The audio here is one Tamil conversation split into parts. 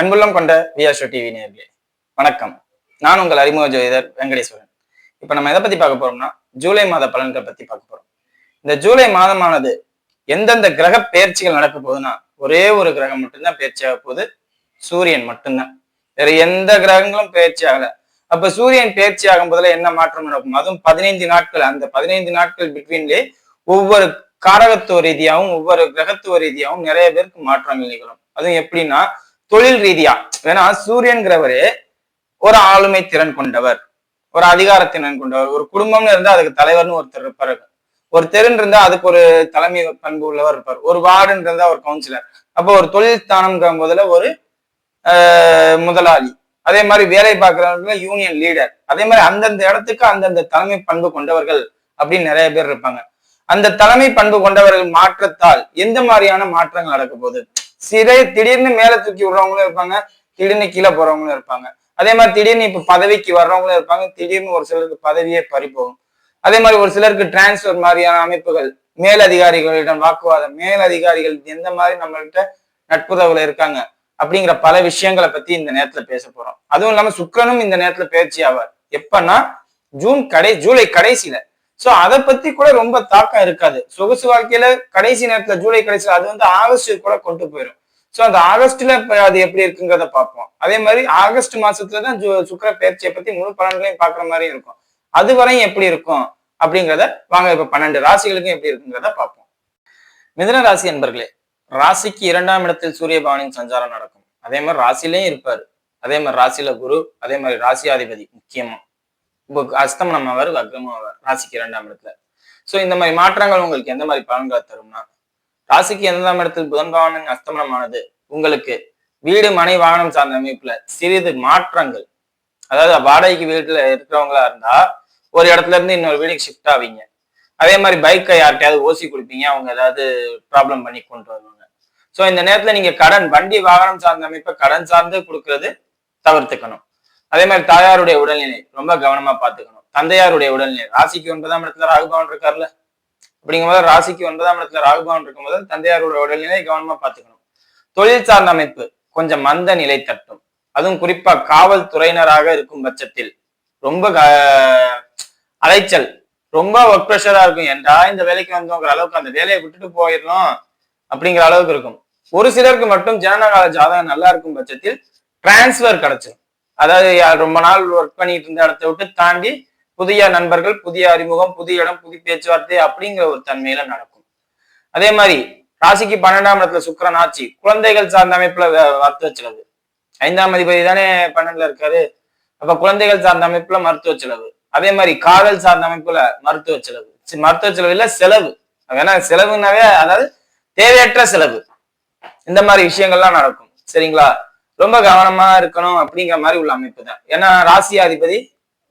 அன்புள்ளம் கொண்ட வியாஷோ டிவி நேர்களே வணக்கம். நான் உங்கள் அறிமுக ஜோதிடர் வெங்கடேஸ்வரன். இப்போ நம்ம எதை பத்தி பார்க்க போறோம்னா ஜூலை மாத பலன்கள் பத்தி பார்க்க போறோம். இந்த ஜூலை மாதமானது எந்தெந்த கிரக பயிற்சிகள் நடக்க போகுதுன்னா ஒரே ஒரு கிரகம் மட்டும்தான் பெயர்ச்சி ஆக போகுது. சூரியன் மட்டும்தான். வேற எந்த கிரகங்களும் பெயர்ச்சி ஆகல. அப்ப சூரியன் பயிற்சி ஆகும் போதுல என்ன மாற்றம் நடக்கும்? அதுவும் பதினைந்து நாட்கள். அந்த பதினைந்து நாட்கள் பிட்வீன்லே ஒவ்வொரு காரகத்துவ ரீதியாகவும் ஒவ்வொரு கிரகத்துவ ரீதியாகவும் நிறைய பேருக்கு மாற்றங்கள் நிகழும். அதுவும் எப்படின்னா தொழில் ரீதியா. ஏன்னா சூரியன்கிறவரு ஒரு ஆளுமை திறன் கொண்டவர். ஒரு அதிகாரத்திறன் கொண்டவர். ஒரு குடும்பம்னு இருந்தா அதுக்கு தலைவர்னு ஒருத்தர் இருப்பாரு. ஒரு தெருன்னு இருந்தா அதுக்கு ஒரு தலைமை பண்பு உள்ளவர் இருப்பார். ஒரு வார்டுன்னு இருந்தா ஒரு கவுன்சிலர் அப்போ ஒரு தொழில் ஸ்தானம்ங்கிற போதுல ஒரு ஆஹ், முதலாளி. அதே மாதிரி வேலை பார்க்கறவங்க யூனியன் லீடர் அதே மாதிரி அந்தந்த இடத்துக்கு அந்தந்த தலைமை பண்பு கொண்டவர்கள் அப்படின்னு நிறைய பேர் இருப்பாங்க. அந்த தலைமை பண்பு கொண்டவர்கள் மாற்றத்தால் எந்த மாதிரியான மாற்றங்கள் நடக்க போகுது? சிறை திடீர்னு மேல தூக்கி விடுறவங்களும் இருப்பாங்க திடீர்னு கீழே போறவங்களும் இருப்பாங்க. அதே மாதிரி திடீர்னு இப்ப பதவிக்கு வர்றவங்களும் இருப்பாங்க திடீர்னு ஒரு சிலருக்கு பதவியே பறிப்போகும் அதே மாதிரி ஒரு சிலருக்கு டிரான்ஸ்பர் மாதிரியான அமைப்புகள் மேலதிகாரிகளிடம் வாக்குவாதம் மேலதிகாரிகள் எந்த மாதிரி நம்மள்கிட்ட நட்புறவுல இருக்காங்க அப்படிங்கிற பல விஷயங்களை பத்தி இந்த நேரத்துல பேச போறோம். அதுவும் இல்லாம சுக்கரனும் இந்த நேரத்துல பயிற்சி ஆவார். எப்பன்னா ஜூன் கடை ஜூலை கடைசியில சோ அதை பத்தி கூட ரொம்ப தாக்கம் இருக்காது. சொகுசு வாழ்க்கையில கடைசி நேரத்துல ஜூலை கடைசியில் அது வந்து ஆகஸ்ட் கூட கொண்டு போயிடும் சோ அந்த ஆகஸ்ட்ல அது எப்படி இருக்குங்கிறத பார்ப்போம். அதே மாதிரி ஆகஸ்ட் மாசத்துல தான் சுக்கர சுக்கிர பயிற்சியை பத்தி முழு பலன்களையும் பாக்குற மாதிரி இருக்கும். அது வரையும் எப்படி இருக்கும்? அப்படிங்கிறத வாங்க இப்ப பன்னெண்டு ராசிகளுக்கும் எப்படி இருக்குங்கிறத பார்ப்போம். மிதன ராசி என்பர்களே ராசிக்கு இரண்டாம் இடத்தில் சூரிய பவனின் சஞ்சாரம் நடக்கும். அதே மாதிரி ராசிலையும் இருப்பாரு. அதே மாதிரி ராசியில குரு அதே மாதிரி ராசியாதிபதி முக்கியமா. இப்போ அஸ்தமனம் ஆவார் அக்ரமம் ஆவார் ராசிக்கு இரண்டாம் இடத்துல. சோ இந்த மாதிரி மாற்றங்கள் உங்களுக்கு எந்த மாதிரி பலன்களை தரும்னா ராசிக்கு இரண்டாம் இடத்தில் புதன் பவனின் அஸ்தமனமானது உங்களுக்கு வீடு மனை வாகனம் சார்ந்த அமைப்புல சிறிது மாற்றங்கள். அதாவது வாடகைக்கு வீட்டுல இருக்கிறவங்களா இருந்தா ஒரு இடத்துல இருந்து இன்னொரு வீட்டுக்கு ஷிஃப்ட் ஆவீங்க. அதே மாதிரி பைக்கை யார்கிட்டயாவது ஓசி கொடுப்பீங்க அவங்க ஏதாவது ப்ராப்ளம் பண்ணி கொண்டு வருவாங்க. ஸோ இந்த நேரத்துல நீங்க கடன் வண்டி வாகனம் சார்ந்த அமைப்பை கடன் சார்ந்து கொடுக்கறது தவிர்த்துக்கணும். அதே மாதிரி தாயாருடைய உடல்நிலை ரொம்ப கவனமா பாத்துக்கணும் தந்தையாருடைய உடல்நிலை. ராசிக்கு ஒன்பதாம் இடத்துல ராகுபவன் இருக்காருல்ல? அப்படிங்கும்போது ராசிக்கு ஒன்பதாம் இடத்துல ராகுபவன் இருக்கும்போது தந்தையாருடைய உடல்நிலை கவனமா பாத்துக்கணும் தொழில் சார்ந்த அமைப்பு கொஞ்சம் மந்த நிலை தட்டும். அதுவும் குறிப்பா காவல்துறையினராக இருக்கும் பட்சத்தில் ரொம்ப க- அலைச்சல் ரொம்ப ஒர்க் ப்ரெஷரா இருக்கும். ஏன்டா இந்த வேலைக்கு வந்தோங்கிற அளவுக்கு அந்த வேலையை விட்டுட்டு போயிடணும் அப்படிங்கிற அளவுக்கு இருக்கும். ஒரு சிலருக்கு மட்டும் ஜனனகால ஜாதகம் நல்லா இருக்கும் பட்சத்தில் டிரான்ஸ்ஃபர் கிடைச்சிடும் அதாவது ரொம்ப நாள் ஒர்க் பண்ணிட்டு இருந்த இடத்த விட்டு தாண்டி புதிய நண்பர்கள் புதிய அறிமுகம் புதிய இடம் புதிய பேச்சுவார்த்தை அப்படிங்கிற ஒரு தன்மையில நடக்கும். அதே மாதிரி ராசிக்கு பன்னெண்டாம் இடத்துல சுக்கிரன் ஆட்சி குழந்தைகள் சார்ந்த அமைப்புல மருத்துவ செலவு. ஐந்தாம் அதிபதி தானே பன்னெண்டுல இருக்காரு. அப்ப குழந்தைகள் சார்ந்த அமைப்புல மருத்துவ செலவு. அதே மாதிரி காதல் சார்ந்த அமைப்புல மருத்துவ செலவு. மருத்துவ செலவு இல்ல செலவு. ஏன்னா செலவுனாவே அதாவது தேவையற்ற செலவு. இந்த மாதிரி விஷயங்கள்லாம் நடக்கும். சரிங்களா? ரொம்ப கவனமா இருக்கணும் அப்படிங்கிற மாதிரி உள்ள அமைப்பு தான். ஏன்னா ராசி அதிபதி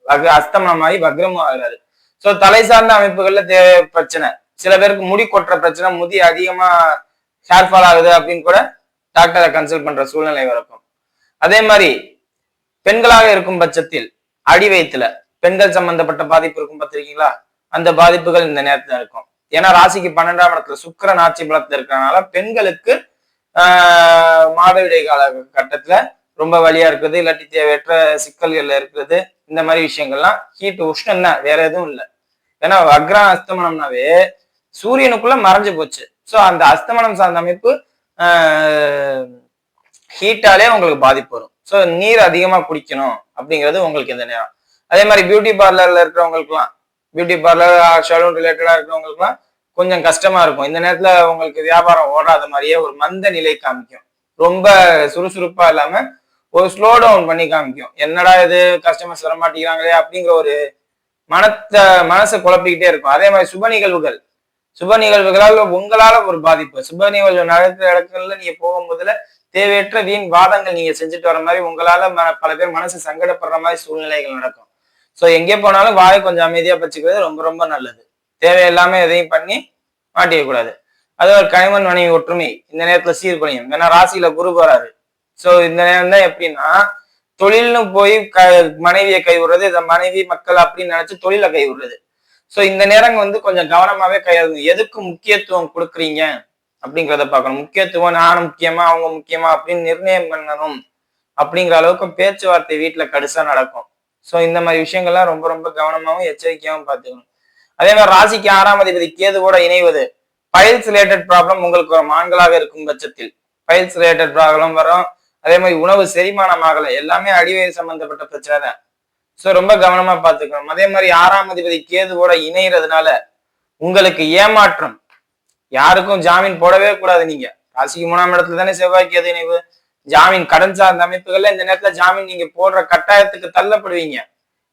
வக அஸ்தமனமாகி வக்ரமும் ஆகிறாரு. சோ தலை சார்ந்த அமைப்புகள்ல தேவை பிரச்சனை. சில பேருக்கு முடி கொட்டுற பிரச்சனை முதி அதிகமா ஹேர் ஃபால் ஆகுது அப்படின்னு கூட டாக்டரை கன்சல்ட் பண்ற சூழ்நிலை வரக்கும் அதே மாதிரி பெண்களாக இருக்கும் பட்சத்தில் அடி வயிற்றுல பெண்கள் சம்பந்தப்பட்ட பாதிப்பு இருக்கும் பார்த்திருக்கீங்களா? அந்த பாதிப்புகள் இந்த நேரத்துல இருக்கும். ஏன்னா ராசிக்கு பன்னெண்டாம் இடத்துல சுக்கரன் ஆட்சி பலத்துல இருக்கிறதுனால பெண்களுக்கு மாதவிடை கால கட்டத்துல ரொம்ப வழியா இருக்குது இல்லாட்டி தேவையற்ற சிக்கல்கள்ல இருக்கிறது இந்த மாதிரி விஷயங்கள்லாம் ஹீட் உஷ்ணம் தான் வேற எதுவும் இல்லை. ஏன்னா அக்ரா அஸ்தமனம்னாவே சூரியனுக்குள்ள மறைஞ்சு போச்சு. ஸோ அந்த அஸ்தமனம் சார்ந்த அமைப்பு ஹீட்டாலே உங்களுக்கு பாதிப்பு வரும். ஸோ நீர் அதிகமாக குடிக்கணும் அப்படிங்கிறது உங்களுக்கு இந்த நேரம். அதே மாதிரி பியூட்டி பார்லர்ல இருக்கிறவங்களுக்குலாம் பியூட்டி பார்லர் சலூன் ரிலேட்டடாக இருக்கிறவங்களுக்குலாம் கொஞ்சம் கஷ்டமா இருக்கும். இந்த நேரத்துல உங்களுக்கு வியாபாரம் ஓடாத மாதிரியே ஒரு மந்த நிலை காமிக்கும். ரொம்ப சுறுசுறுப்பா இல்லாம ஒரு ஸ்லோ டவுன் பண்ணி காமிக்கும். என்னடா இது? கஸ்டமர்ஸ் வர மாட்டேங்கிறாங்களே அப்படிங்கிற ஒரு மனத்தை மனசை குழப்பிக்கிட்டே இருக்கும். அதே மாதிரி சுப நிகழ்வுகள். சுப நிகழ்வுகளால் உங்களால ஒரு பாதிப்பு. சுப நிகழ்வு நடக்கிற இடங்கள்ல நீங்க போகும்போதுல தேவையற்ற வீண் வாதங்கள் நீங்க செஞ்சுட்டு வர மாதிரி உங்களால ம- பல பேர் மனசு சங்கடப்படுற மாதிரி சூழ்நிலைகள் நடக்கும். ஸோ எங்கே போனாலும் வாயை கொஞ்சம் அமைதியா வச்சுக்கிறது ரொம்ப ரொம்ப நல்லது. தேவையில்லாம எதையும் பண்ணி மாட்டிடக்கூடாது அதே ஒரு கணவன் மனைவி ஒற்றுமை இந்த நேரத்துல சீர்குலையும் ஏன்னா ராசியில குரு போறாரு. சோ இந்த நேரம் தான் எப்படின்னா தொழில்னு போய் க மனைவியை கைவிடுறது இந்த மனைவி மக்கள் அப்படின்னு நினைச்சு தொழில கைவிடுறது. ஸோ சோ இந்த நேரம் வந்து கொஞ்சம் கவனமாவே கையாளுங்க. எதுக்கு முக்கியத்துவம் கொடுக்குறீங்க அப்படிங்கிறத பார்க்கணும். முக்கியத்துவம் நானும் முக்கியமா அவங்க முக்கியமா அப்படின்னு நிர்ணயம் பண்ணணும் அப்படிங்கிற அளவுக்கு பேச்சுவார்த்தை வீட்டுல கடுசா நடக்கும். சோ இந்த மாதிரி விஷயங்கள்லாம் ரொம்ப ரொம்ப கவனமாவும் எச்சரிக்கையாகவும் பார்த்துக்கணும். அதே மாதிரி ராசிக்கு ஆறாம் அதிபதி கேதுவோட இணைவது. ஃபைல்ஸ் ரிலேட்டட் ப்ராப்ளம் உங்களுக்கு ஒரு ஆண்களாக இருக்கும் பட்சத்தில் ஃபைல்ஸ் ரிலேட்டட் ப்ராப்ளம் வரும். அதே மாதிரி உணவு செரிமானம் ஆகலை. எல்லாமே அடிவயிறு சம்பந்தப்பட்ட பிரச்சனை தான். ஸோ ரொம்ப கவனமா பார்த்துக்கணும். அதே மாதிரி ஆறாம் அதிபதி கேதுவோட இணைகிறதுனால உங்களுக்கு ஏமாற்றம். யாருக்கும் ஜாமீன் போடவே கூடாது நீங்க. ராசிக்கு மூணாம் இடத்துல தானே செவ்வாய் கேது இணைவு. ஜாமீன் கடன் சார்ந்த அமைப்புகள்ல இந்த நேரத்துல ஜாமீன் நீங்க போடுற கட்டாயத்துக்கு தள்ளப்படுவீங்க.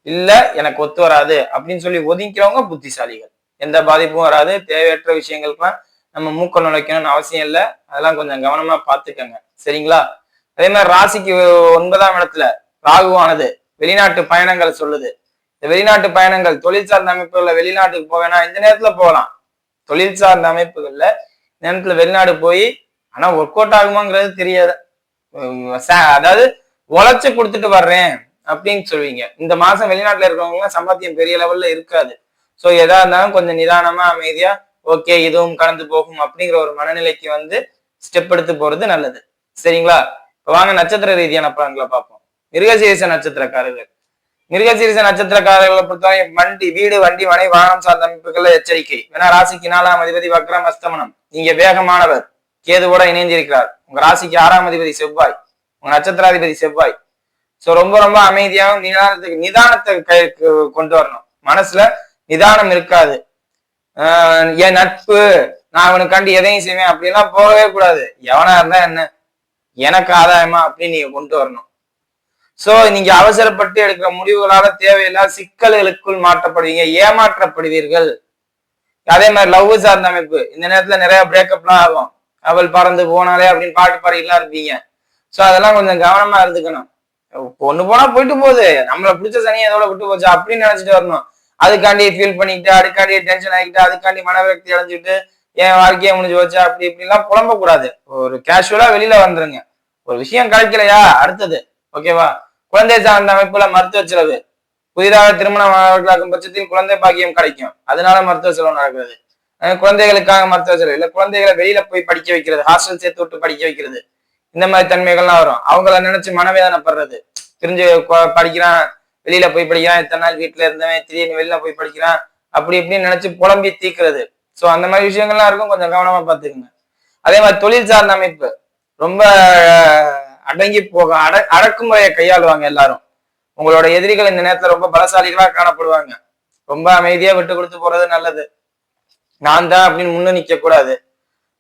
இல்ல எனக்கு ஒத்து வராது அப்படின்னு சொல்லி ஒதுக்கிறவங்க புத்திசாலிகள். எந்த பாதிப்பும் வராது. தேவையற்ற விஷயங்களுக்குலாம் நம்ம மூக்க நுழைக்கணும்னு அவசியம் இல்லை. அதெல்லாம் கொஞ்சம் கவனமா பார்த்துக்கங்க. சரிங்களா? அதே மாதிரி ராசிக்கு ஒன்பதாம் இடத்துல ராகுவானது வெளிநாட்டு பயணங்கள் சொல்லுது. இந்த வெளிநாட்டு பயணங்கள் தொழில் சார்ந்த அமைப்புகள்ல வெளிநாட்டுக்கு போவேனா? இந்த நேரத்துல போகலாம். தொழில் சார்ந்த அமைப்புகள்ல இந்த நேரத்துல வெளிநாடு போய் ஆனா ஒர்க் அவுட் ஆகுமாங்கிறது தெரியாது. அதாவது உழைச்சு கொடுத்துட்டு வர்றேன். அப்படின்னு சொல்லுவீங்க. இந்த மாசம் வெளிநாட்டுல இருக்கிறவங்க சம்பாத்தியம் பெரிய லெவல்ல இருக்காது. சோ எதா இருந்தாலும் கொஞ்சம் நிதானமா அமைதியா ஓகே இதுவும் கடந்து போகும் அப்படிங்கிற ஒரு மனநிலைக்கு வந்து ஸ்டெப் எடுத்து போறது நல்லது. சரிங்களா? இப்போ வாங்க நட்சத்திர ரீதியான பலன்களை பார்ப்போம். மிருகசீரிச நட்சத்திரக்காரர்கள். மிருகசீரிச நட்சத்திரக்காரர்களை பொறுத்தவரை வண்டி வீடு வண்டி மனை வாகனம் சார்ந்த அமைப்புகள்ல எச்சரிக்கை. ஏன்னா ராசிக்கு நாலாம் அதிபதி வக்ரம் அஸ்தமனம். நீங்க வேகமானவர். கேதுவோட இணைந்திருக்கிறார். உங்க ராசிக்கு ஆறாம் அதிபதி செவ்வாய். உங்க நட்சத்திராதிபதி செவ்வாய். ஸோ ரொம்ப ரொம்ப அமைதியாகவும் நிதானத்துக்கு நிதானத்தை கை கொண்டு வரணும். மனசுல நிதானம் இருக்காது. என் நட்பு நான் அவனுக்காண்டி எதையும் செய்வேன் அப்படிலாம் போகவே கூடாது. எவனா இருந்தா என்ன? எனக்கு ஆதாயமா அப்படின்னு நீங்க கொண்டு வரணும். சோ நீங்க அவசரப்பட்டு எடுக்கிற முடிவுகளால தேவையில்லாத சிக்கல்களுக்குள் மாற்றப்படுவீங்க ஏமாற்றப்படுவீர்கள். அதே மாதிரி லவ் சார்ந்த அமைப்பு. இந்த நேரத்துல நிறைய பிரேக்கப்லாம் ஆகும். அவள் பறந்து போனாலே அப்படின்னு பாட்டு பாடிகள்லாம் இருப்பீங்க. சோ அதெல்லாம் கொஞ்சம் கவனமா இருந்துக்கணும். ஒண்ணு போனா போயிட்டு போகுது. நம்மள பிடிச்ச சனியை எதோட விட்டு போச்சு அப்படின்னு நினைச்சிட்டு வரணும். அதுக்காண்டி ஃபீல் பண்ணிக்கிட்டு அதுக்காண்டி டென்ஷன் ஆகிட்டு அதுக்காண்டி மனவிரக்தி அடைஞ்சிட்டு என் வாழ்க்கையை முடிஞ்சு போச்சா அப்படி இப்படிலாம் புலம்ப கூடாது ஒரு கேஷுவலா வெளியில வந்துருங்க. ஒரு விஷயம் கிடைக்கலையா? அடுத்தது. ஓகேவா குழந்தை சார்ந்த அமைப்புல மருத்துவ செலவு. புதிதாக திருமணம் ஆகும் பட்சத்தில் குழந்தை பாக்கியம் கிடைக்கும். அதனால மருத்துவ செலவு நடக்கிறது. குழந்தைகளுக்காக மருத்துவ செலவு. இல்ல குழந்தைகளை வெளியில போய் படிக்க வைக்கிறது. ஹாஸ்டல் சேர்த்து விட்டு படிக்க வைக்கிறது. இந்த மாதிரி தன்மைகள்லாம் வரும். அவங்கள நினைச்சு மனவேதனைப்படுறது. தெரிஞ்சு படிக்கிறான் வெளியில போய் படிக்கிறான் இத்தனை நாள் வீட்டுல இருந்தவன் திடீர்னு வெளியில போய் படிக்கிறான் அப்படி இப்படின்னு நினைச்சு புலம்பி தீக்குறது. சோ அந்த மாதிரி விஷயங்கள்லாம் இருக்கும். கொஞ்சம் கவனமா பாத்துக்கோங்க அதே மாதிரி தொழில் சார்ந்த அமைப்பு. ரொம்ப அடங்கி போக அட அடக்குமுறையை கையாளுவாங்க எல்லாரும். உங்களோட எதிரிகள் இந்த நேரத்துல ரொம்ப பலசாலிகளா காணப்படுவாங்க. ரொம்ப அமைதியா விட்டு கொடுத்து போறது நல்லது. நான் தான் அப்படின்னு முன்னு நிக்க கூடாது.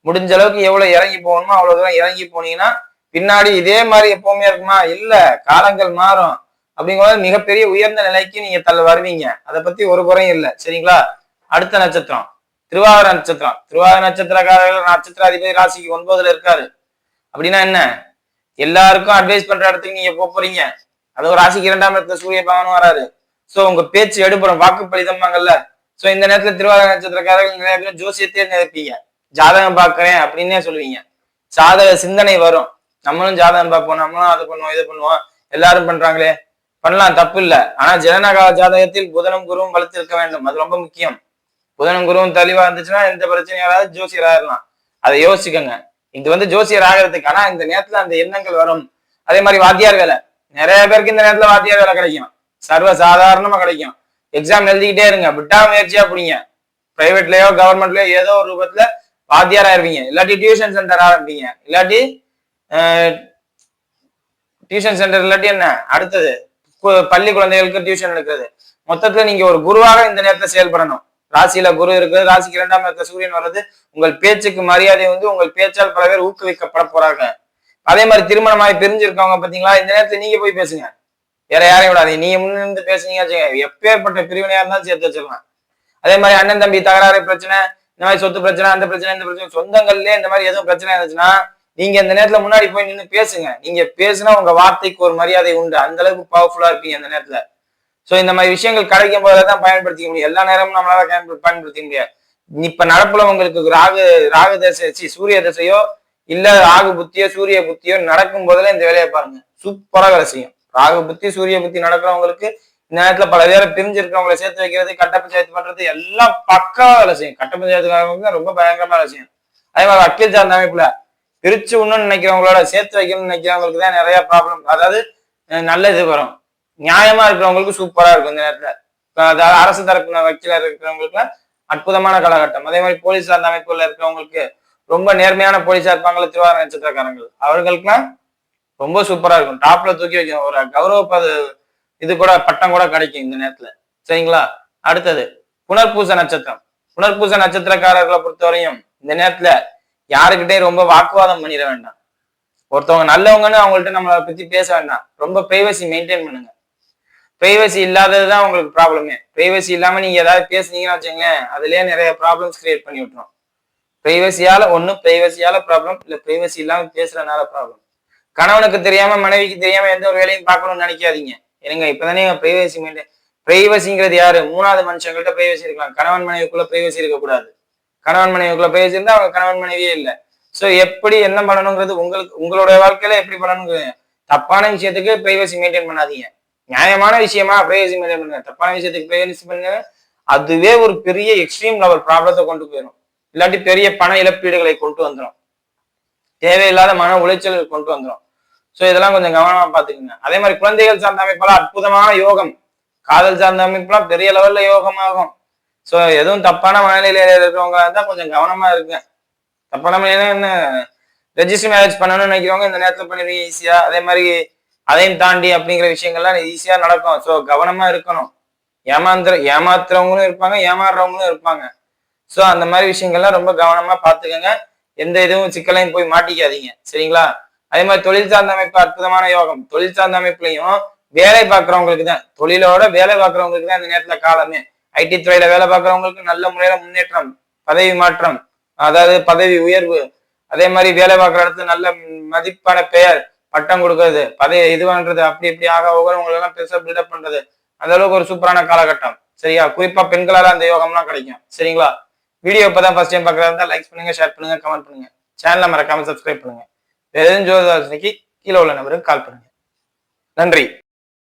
முடிஞ்ச அளவுக்கு எவ்வளவு இறங்கி போகணுமோ அவ்வளவு தூரம் இறங்கி போனீங்கன்னா பின்னாடி இதே மாதிரி எப்பவுமே இருக்குமா? இல்ல காலங்கள் மாறும். அப்படிங்கும்போது மிகப்பெரிய உயர்ந்த நிலைக்கு நீங்க தள்ள வருவீங்க. அதை பத்தி ஒரு குறையும் இல்லை. சரிங்களா? அடுத்த நட்சத்திரம். திருவாதிர நட்சத்திரம். திருவாதிர நட்சத்திரக்காரர்கள் நட்சத்திராதிபதி ராசிக்கு ஒன்பதுல இருக்காரு. அப்படின்னா என்ன? எல்லாருக்கும் அட்வைஸ் பண்ற இடத்துக்கு நீங்க போக போறீங்க. அது ஒரு ராசிக்கு இரண்டாம் இடத்துல சூரிய பகவானும் வராரு. சோ உங்க பேச்சு எடுபடும். வாக்கு பலிதம்பாங்கல்ல சோ இந்த நேரத்துல திருவாதிர நட்சத்திரக்காரர்கள் நிறைய பேர் ஜோசியத்தையே நினைப்பீங்க ஜாதகம் பார்க்கறேன் அப்படின்னே சொல்லுவீங்க. ஜாதக சிந்தனை வரும். நம்மளும் ஜாதகம் பார்ப்போம் நம்மளும் அதை பண்ணுவோம் இது பண்ணுவோம். எல்லாரும் பண்றாங்களே? பண்ணலாம் தப்பு இல்லை ஆனா ஜனனகால ஜாதகத்தில் புதனும் குருவும் வளர்த்திருக்க வேண்டும். அது ரொம்ப முக்கியம். புதனும் குருவும் தெளிவா இருந்துச்சுன்னா எந்த பிரச்சனையாவது ஜோசியர் ஆயிடலாம் அதை யோசிச்சுக்கோங்க. இது வந்து ஜோசியர் ஆகிறதுக்கு ஆனா இந்த நேரத்துல அந்த எண்ணங்கள் வரும். அதே மாதிரி வாத்தியார் வேலை. நிறைய பேருக்கு இந்த நேரத்துல வாத்தியார் வேலை கிடைக்கும். சர்வ சாதாரணமா கிடைக்கும். எக்ஸாம் எழுதிக்கிட்டே இருங்க. விட்டா முயற்சியா பிடிங்க. பிரைவேட்லயோ கவர்மெண்ட்லயோ ஏதோ ஒரு ரூபத்துல வாத்தியாரா இருப்பீங்க. இல்லாட்டி டியூஷன் சென்டர் ஆரம்பிப்பீங்க இல்லாட்டி டியூஷன் சென்டர் இல்லாட்டி என்ன? அடுத்தது பள்ளி குழந்தைகளுக்கு டியூஷன் எடுக்கிறது. மொத்தத்துல நீங்க ஒரு குருவாக இந்த நேரத்துல செயல்படணும். ராசியில குரு இருக்குது ராசிக்கு இரண்டாம் இடத்துல சூரியன் வர்றது உங்கள் பேச்சுக்கு மரியாதை வந்து உங்கள் பேச்சால் பல பேர் ஊக்குவிக்கப்பட போறாங்க. அதே மாதிரி திருமணமாகி பிரிஞ்சிருக்கவங்க பாத்தீங்களா இந்த நேரத்துல நீங்க போய் பேசுங்க. வேற யாரையும் விடாது நீங்க முன்னிருந்து பேசுனீங்க எப்பேற்பட்ட பிரிவினையா இருந்தாலும் சேர்த்து வச்சிடலாம் அதே மாதிரி அண்ணன் தம்பி தகராறு பிரச்சனை இந்த மாதிரி சொத்து பிரச்சனை அந்த பிரச்சனை இந்த பிரச்சனை சொந்தங்கள்லயே இந்த மாதிரி எதுவும் பிரச்சனை இருந்துச்சுன்னா நீங்க இந்த நேரத்துல முன்னாடி போய் நின்று பேசுங்க. நீங்க பேசுனா உங்க வார்த்தைக்கு ஒரு மரியாதை உண்டு. அந்த அளவுக்கு பவர்ஃபுல்லா இருப்பீங்க அந்த நேரத்துல. சோ இந்த மாதிரி விஷயங்கள் கிடைக்கும் தான் பயன்படுத்திக்க முடியும். எல்லா நேரமும் நம்மளால பயன்படுத்திக்க முடியாது. இப்ப நடப்புல உங்களுக்கு ராகு ராகு தசை சூரிய தசையோ இல்ல ராகு புத்தியோ சூரிய புத்தியோ நடக்கும் போதெல்லாம் இந்த வேலையை பாருங்க. சூப்பராக வேலை செய்யும். ராகு புத்தி சூரிய புத்தி நடக்கிறவங்களுக்கு இந்த நேரத்துல பல பேரை பிரிஞ்சிருக்கிறவங்களை சேர்த்து வைக்கிறது கட்ட பஞ்சாயத்து பண்றது எல்லாம் பக்காவா வேலை செய்யும். கட்ட பஞ்சாயத்துக்காரங்க ரொம்ப பயங்கரமா வேலை செய்யும். அதே மாதிரி வக்கீல் சார்ந்த அமைப்புல பிரிச்சு இன்னும் நினைக்கிறவங்களோட சேர்த்து வைக்கணும்னு நினைக்கிறவங்களுக்கு தான் நிறைய ப்ராப்ளம் அதாவது நல்ல இது வரும். நியாயமா இருக்கிறவங்களுக்கு சூப்பரா இருக்கும் இந்த நேரத்துல. அதாவது அரசு தரப்பு வக்கீலர் இருக்கிறவங்களுக்கு அற்புதமான காலகட்டம். அதே மாதிரி போலீஸ் சார்ந்த அமைப்புல இருக்கிறவங்களுக்கு ரொம்ப நேர்மையான போலீஸா இருப்பாங்களே திருவாரூர் நட்சத்திரக்காரங்கள் அவர்களுக்குலாம் ரொம்ப சூப்பரா இருக்கும். டாப்ல தூக்கி வைக்கும் ஒரு கௌரவ பத இது கூட பட்டம் கூட கிடைக்கும் இந்த நேரத்துல. சரிங்களா? அடுத்தது புனர்பூச நட்சத்திரம். புனர்பூச நட்சத்திரக்காரர்களை பொறுத்தவரையும் இந்த நேரத்துல யாருக்கிட்டே ரொம்ப வாக்குவாதம் பண்ணிட வேண்டாம். ஒருத்தவங்க நல்லவங்கன்னு அவங்கள்ட்ட நம்மளை பத்தி பேச வேண்டாம். ரொம்ப பிரைவசி மெயின்டைன் பண்ணுங்க. பிரைவசி இல்லாததுதான் உங்களுக்கு ப்ராப்ளமே பிரைவசி இல்லாம நீங்க ஏதாவது பேசுனீங்கன்னு வச்சுங்களேன் அதுலயே நிறைய ப்ராப்ளம்ஸ் கிரியேட் பண்ணி விட்டுரும். பிரைவசியால ஒண்ணு பிரைவசியால ப்ராப்ளம் இல்ல பிரைவசி இல்லாம பேசுறதுனால ப்ராப்ளம் கணவனுக்கு தெரியாம மனைவிக்கு தெரியாம எந்த ஒரு வேலையும் பார்க்கணும்னு நினைக்காதீங்க. என்னங்க இப்பதானே பிரைவசி மெயின்டைன் பிரைவசிங்கிறது யாரு? மூணாவது மனுஷங்கள்ட்ட பிரைவசி இருக்கலாம் கணவன் மனைவிக்குள்ள பிரைவசி இருக்கக்கூடாது. கணவன் மனைவிக்குள்ள பிரைவசி இருந்தா அவங்க கணவன் மனைவியே இல்லை. சோ எப்படி என்ன பண்ணணுங்கிறது உங்களுக்கு உங்களுடைய வாழ்க்கையில எப்படி பண்ணணுங்கிறது தப்பான விஷயத்துக்கு பிரைவசி மெயின்டைன் பண்ணாதீங்க. நியாயமான விஷயமா பிரைவசி மெயின்டைன் பண்ணுங்க. தப்பான விஷயத்துக்கு பிரைவசி பண்ணுங்க. அதுவே ஒரு பெரிய எக்ஸ்ட்ரீம் லெவல் ப்ராப்ளத்தை கொண்டு போயிடும். இல்லாட்டி பெரிய பண இழப்பீடுகளை கொண்டு வந்துடும் தேவையில்லாத மன உளைச்சல் கொண்டு வந்துடும் ஸோ இதெல்லாம் கொஞ்சம் கவனமா பாத்துக்கோங்க அதே மாதிரி குழந்தைகள் சார்ந்த அமைப்பெல்லாம் அற்புதமான யோகம். காதல் சார்ந்த அமைப்புலாம் பெரிய லெவல்ல யோகமாகும் ஸோ எதுவும் தப்பான மனநிலையில இருக்கிறவங்க தான் கொஞ்சம் கவனமா இருங்க. தப்பான மனநிலை என்ன? ரெஜிஸ்டர் மேரேஜ் பண்ணணும்னு நினைக்கிறவங்க இந்த நேரத்துல பண்ணிடுவீங்க ஈஸியா அதே மாதிரி அதையும் தாண்டி அப்படிங்கிற விஷயங்கள்லாம் ஈஸியா நடக்கும். ஸோ கவனமா இருக்கணும். ஏமாந்துற ஏமாத்துறவங்களும் இருப்பாங்க ஏமாறுறவங்களும் இருப்பாங்க. ஸோ அந்த மாதிரி விஷயங்கள்லாம் ரொம்ப கவனமா பாத்துக்கோங்க எந்த இதுவும் சிக்கலையும் போய் மாட்டிக்காதீங்க. சரிங்களா? அதே மாதிரி தொழில் சார்ந்த அமைப்பு அற்புதமான யோகம். தொழில் சார்ந்த அமைப்புலையும் வேலை பார்க்கறவங்களுக்கு தான் தொழிலோட வேலை பார்க்கறவங்களுக்கு தான் இந்த நேரத்தில் காலமே. ஐடி துறையில வேலை பார்க்கறவங்களுக்கு நல்ல முறையில முன்னேற்றம் பதவி மாற்றம் அதாவது பதவி உயர்வு அதே மாதிரி வேலை பார்க்குற இடத்துல நல்ல மதிப்பான பெயர் பட்டம் கொடுக்கறது பதவி இது பண்றது அப்படி இப்படி ஆக ஒவ்வொரு பெருசாக பில்டப் பண்றது அந்த அளவுக்கு ஒரு சூப்பரான காலகட்டம். சரியா? குறிப்பா பெண்களால அந்த யோகம்லாம் கிடைக்கும். சரிங்களா? வீடியோ இப்பதான் ஃபர்ஸ்ட் டைம் பார்க்குறதா இருந்தால் லைக் பண்ணுங்க ஷேர் பண்ணுங்க கமெண்ட் பண்ணுங்க. சேனலை மறக்காம சப்ஸ்கிரைப் பண்ணுங்க. வேற ஜோதிதாசனைக்கு கீழே உள்ள நம்பருக்கு கால் பண்ணுங்க. நன்றி.